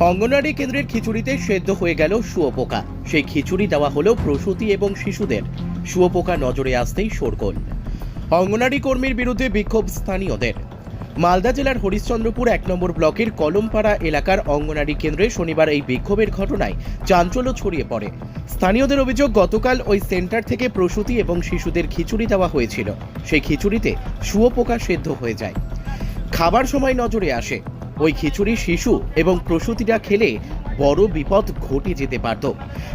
অঙ্গনওয়াড়ি কেন্দ্রের খিচুড়িতে সেদ্ধ হয়ে গেল শুয়োপোকা সেই খিচুড়ি দেওয়া হলো প্রসূতি এবং শিশুদের। শুয়োপোকা নজরে আসতেই শোরগোল। অঙ্গনওয়াড়ি কর্মীর বিরুদ্ধে বিক্ষোভ স্থানীয়দের। মালদা জেলার হরিশ্চন্দ্রপুর এক নম্বর ব্লকের কলমপাড়া এলাকার অঙ্গনওয়াড়ি কেন্দ্রে শনিবার এই বিক্ষোভের ঘটনায় চাঞ্চল্য ছড়িয়ে পড়ে। স্থানীয়দের অভিযোগ, গতকাল ওই সেন্টার থেকে প্রসূতি এবং শিশুদের খিচুড়ি দেওয়া হয়েছিল। সেই খিচুড়িতে শুয়োপোকা সেদ্ধ হয়ে যায়। খাবার সময় নজরে আসে। ওই খিচুড়ি শিশু এবং প্রসূতিরা খেলে বড় বিপদ ঘটে যেতে পারত।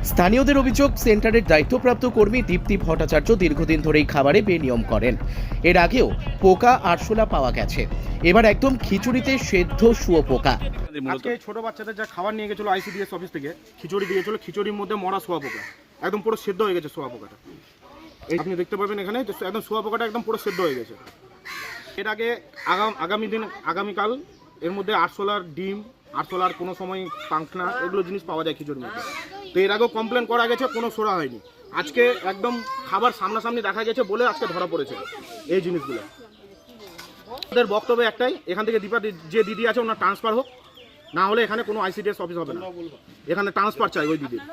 স্থানীয়দের অভিযোগ সেন্টারের দায়িত্বপ্রাপ্ত কর্মী দীপ্তি ভট্টাচার্য দীর্ঘদিন ধরেই খাবারে বেনিয়ম করেন। এর আগেও পোকা আরশোলা পাওয়া গেছে। এবার একদম খিচুড়িতে সেদ্ধ শুয়ো পোকা। আজকে ছোট বাচ্চাদের যা খাবার নিয়ে গেছিল আইসিডিএস অফিস থেকে খিচুড়ি দিয়েছিল খিচুড়ির মধ্যে মরা সোয়া পোকা। একদম পুরো সেদ্ধ হয়ে গেছে সোয়া পোকাটা। আপনি দেখতে পাবেন এখানে যে একদম সোয়া পোকাটা একদম পুরো সেদ্ধ হয়ে গেছে। এর আগে আগাম আগামী দিন আগামীকাল এর মধ্যে আরশোলার ডিম আরশোলার কোনো সময় পাংখনা, এগুলো জিনিস পাওয়া যায় খিচুড়ির মধ্যে। তো এর আগেও কমপ্লেন করা গেছে, কোনো সোরা হয়নি। আজকে একদম খাবার সামনাসামনি দেখা গেছে বলে আজকে ধরা পড়েছে এই জিনিসগুলো। ওদের বক্তব্য একটাই, এখান থেকে দীপা যে দিদি আছে ওনার ট্রান্সফার হোক, না হলে এখানে কোনো আইসিডিএস অফিস হবে না। এখানে ট্রান্সফার চাই ওই দিদির।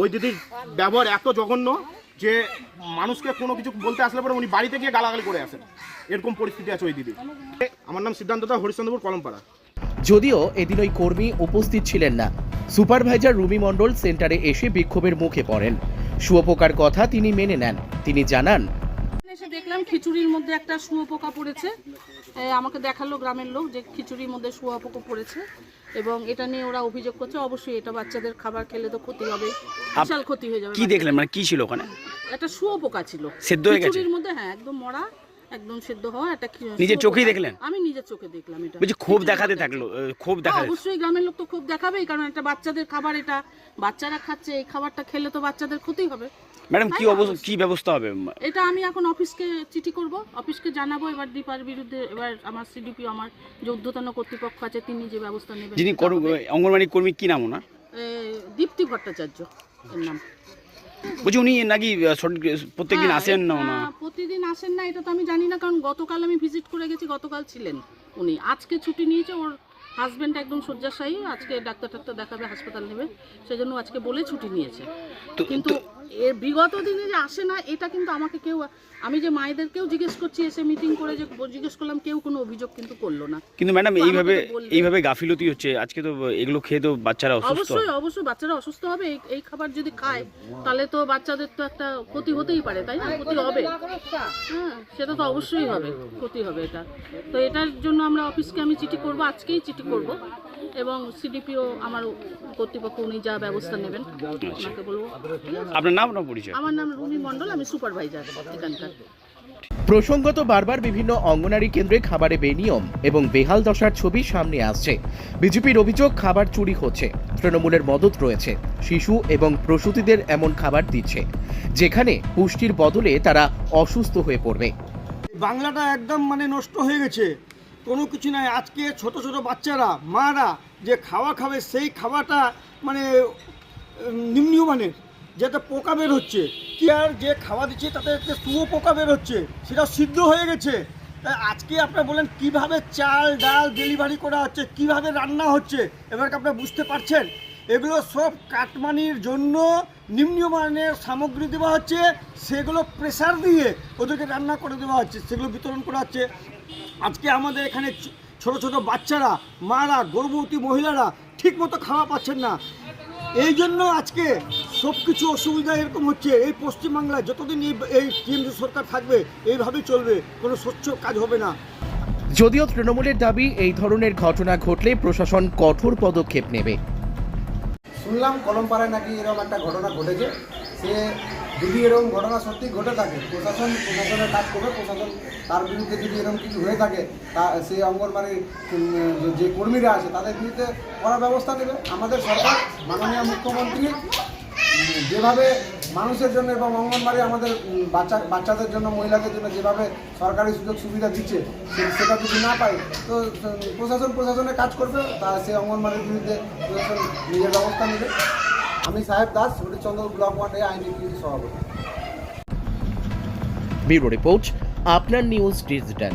ওই দিদির ব্যবহার এত জঘন্য যে মানুষকে কোনো কিছু বলতে আসলে পরে উনি বাড়িতে গিয়ে গালাগালি করে আসেন। এরকম পরিস্থিতি আছে ওই দিদি আমার নাম সিদ্ধান্ত দা হরিশ্চন্দ্রপুর কলমপাড়া। যদিও এদিন ওই কর্মী উপস্থিত ছিলেন না সুপারভাইজার রুমি মণ্ডল সেন্টারে এসে বিক্ষোভের মুখে পড়েন। শুয়োপোকার কথা তিনি মেনে নেন। তিনি জানান এসে দেখলাম খিচুড়ির মধ্যে একটা শুয়োপোকা পড়েছে। আমাকে দেখাল গ্রামের লোক যে খিচুড়ির মধ্যে শুয়োপোকা পড়েছে এবং এটা নিয়ে ওরা অভিযোগ করছে অবশ্যই এটা বাচ্চাদের খাবার খেলে তো ক্ষতি হবে বিশাল ক্ষতি হয়ে যাবে কি দেখলেন? মানে কি ছিল ওখানে? একটা শুয়োপোকা ছিল সেদ্ধ হয়ে গেছে? খিচুড়ির মধ্যে হ্যাঁ একদম মরা একদম সেদ্ধ হওয়া একটা নিজের। চোখেই দেখলেন? আমি নিজের চোখে দেখলাম এটা বলছি ক্ষোভ দেখাতে থাকল আহ, ক্ষোভ দেখা হ্যাঁ, অবশ্যই গ্রামের লোক তো খুব দেখাবেই কারণ একটা বাচ্চাদের খাবার এটা বাচ্চারা খাচ্ছে এই খাবারটা খেলে তো বাচ্চাদের ক্ষতি হবে ম্যাডাম কি অবস্থা কি ব্যবস্থা হবে এটা আমি এখন অফিসকে চিঠি করব অফিসকে জানাব এবার দীপার বিরুদ্ধে এবার আমার সিডিপি আমার যে ঊর্ধ্বতন কর্তৃপক্ষ আছে তিনি যে ব্যবস্থা নেবেন যিনি সেটা কর- হবে। অঙ্গনবাড়ি কর্মী কি নাম ওনার এ, দীপ্তি ভট্টাচার্য এর নাম বলছি উনি নাকি প্রত্যেকদিন হ্যাঁ, আসেন না না প্রতিদিন আসেন না এটা তো আমি জানি না কারণ গতকাল আমি ভিজিট করে গেছি গতকাল ছিলেন উনি। আজকে ছুটি নিয়েছে ওর হাজব্যান্ড একদম শয্যাশায়ী আজকে ডাক্তার টাক্তার দেখাবে হাসপাতাল নেবে সেজন্য আজকে বলে ছুটি নিয়েছে। তো- কিন্তু এর বিগত দিনে যে আসে না এটা কিন্তু আমাকে কেউ আমি যে মায়েদেরকেও জিজ্ঞেস করছি এসে মিটিং করে যে জিজ্ঞেস করলাম কেউ কোনো অভিযোগ কিন্তু করল না। কিন্তু ম্যাডাম এইভাবে এইভাবে গাফিলতি হচ্ছে আজকে তো এগুলো খেয়ে তো বাচ্চারা অসুস্থ। অবশ্যই অবশ্যই বাচ্চারা অসুস্থ হবে এই এই খাবার যদি খায় তাহলে তো বাচ্চাদের তো একটা ক্ষতি হতেই পারে তাই না? ক্ষতি হবে। হ্যাঁ সেটা তো অবশ্যই হবে ক্ষতি হবে এটা। তো এটার জন্য আমরা অফিসকে আমি চিঠি করব আজকেই চিঠি করব। এবং সিডিপিও আমার কর্তৃপক্ষ উনি যা ব্যবস্থা নেবেন ওনাকে বলব। আপনার নাম না পরিচয়? আমার নাম রুমি মণ্ডল আমি সুপারভাইজার এখানকার। প্রসঙ্গত বারবার বিভিন্ন অঙ্গনারী কেন্দ্রে খাবারে বেনিয়ম এবং বেহাল দশার ছবি সামনে আসছে। বিজেপির অভিযোগ খাবার চুরি হচ্ছে। তৃণমূলের মদত রয়েছে। শিশু এবং প্রসূতিদের এমন খাবার দিচ্ছে। যেখানে পুষ্টির বদলে তারা অসুস্থ হয়ে পড়বে। বাংলাটা একদম মানে নষ্ট হয়ে গেছে। কোনো কিছু নাই। আজকে ছোট ছোট বাচ্চারা, মারা যে খাওয়া খাবে, সেই খাওয়াটা মানে নিম্নমানের, যেটা পোকা বের হচ্ছে। কি আর যে খাওয়া দিচ্ছে তাতে শুয়ো পোকা বের হচ্ছে, সেটা সিদ্ধ হয়ে গেছে। আজকে আপনারা বলেন কীভাবে চাল, ডাল ডেলিভারি করা হচ্ছে, কীভাবে রান্না হচ্ছে, এবার আপনারা বুঝতে পারছেন? এগুলো সব কাটমানির জন্য নিম্নমানের সামগ্রী দেওয়া হচ্ছে, সেগুলো প্রেসার দিয়ে ওদেরকে রান্না করে দেওয়া হচ্ছে, সেগুলো বিতরণ করা হচ্ছে। আজকে আমাদের এখানে ছোট ছোট বাচ্চারা, মারা, গর্ভবতী মহিলারা ঠিকমতো খাওয়া পাচ্ছেন না। এই জন্য আজকে সব কিছু অসুবিধা এরকম হচ্ছে। এই পশ্চিমবাংলায় যতদিন এই এই কেন্দ্র সরকার থাকবে, এইভাবেই চলবে। কোনো স্বচ্ছ কাজ হবে না। যদিও তৃণমূলের দাবি, এই ধরনের ঘটনা ঘটলে প্রশাসন কঠোর পদক্ষেপ নেবে। শুনলাম কলমপাড়ায় নাকি এরকম একটা ঘটনা ঘটেছে। সে যদি এরকম ঘটনা সত্যি ঘটে থাকে, প্রশাসন, প্রশাসনের কাজ করবে, প্রশাসন তার বিরুদ্ধে যদি এরকম কিছু হয়ে থাকে, তা সেই অঙ্গনবাড়ির যে কর্মীরা আছে, তাদের বিরুদ্ধে করা ব্যবস্থা দেবে আমাদের সরকার, মাননীয় মুখ্যমন্ত্রী যেভাবে মানুষের জন্য এবং অঙ্গনবাড়ি আমাদের বাচ্চা, বাচ্চাদের জন্য, মহিলাদের জন্য যেভাবে সরকারি সুযোগ সুবিধা দিচ্ছে সেটা যদি না পাই তো প্রশাসন প্রশাসনে কাজ করবে, তা সে অঙ্গনবাড়ির বিরুদ্ধে প্রশাসন নিজের ব্যবস্থা নেবে। আমি সাহেব দাস, হরিচন্দ্র ব্লক ওয়ার্ডে আইনি সভাপতি। ব্যুরো রিপোর্ট, আপনার নিউজ ডিজিটাল।